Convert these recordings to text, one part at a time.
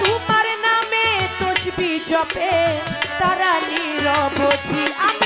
তোমার নামে তসবি জপে তারা নিরবধি আমি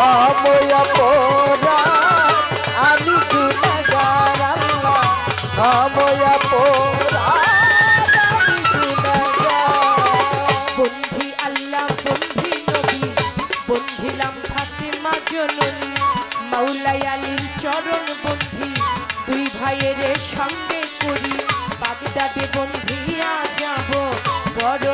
অময়া পোরা আমি গুণাগার পোরা আমি গুণাগার বন্ধি আল্লাহ, বন্ধি নবী, বন্ধিলাম ফাতেমা জননী। মাওলাই আলীর ভাইয়ের সঙ্গে করি। বাগদাদে বন্ধিয়া যাব বড়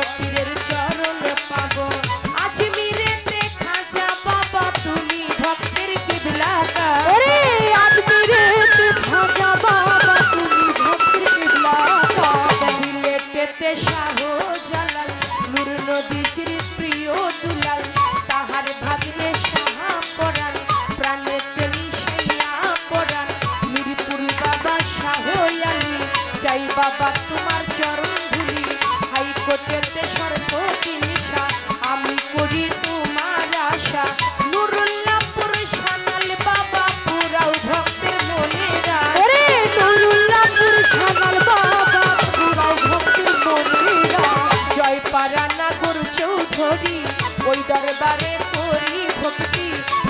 দরবারে করি ভক্তি,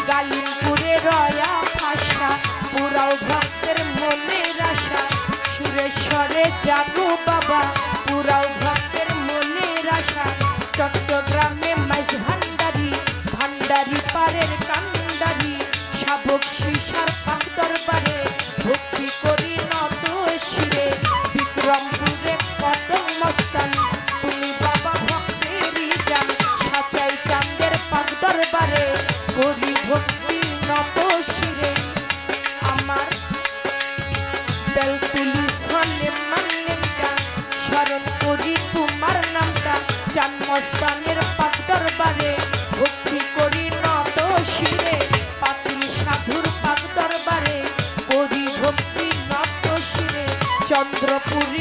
গালিমপুরে রয়া ভাষা, পুরাও ভক্তের মনের আশা। সুরেশ্বরে যাব বাবা, পুরাও ভক্তের মনের আশা। চট্টগ্রামে মাইজ ভান্ডারি ভান্ডারি পারের চন্দ্রপুরী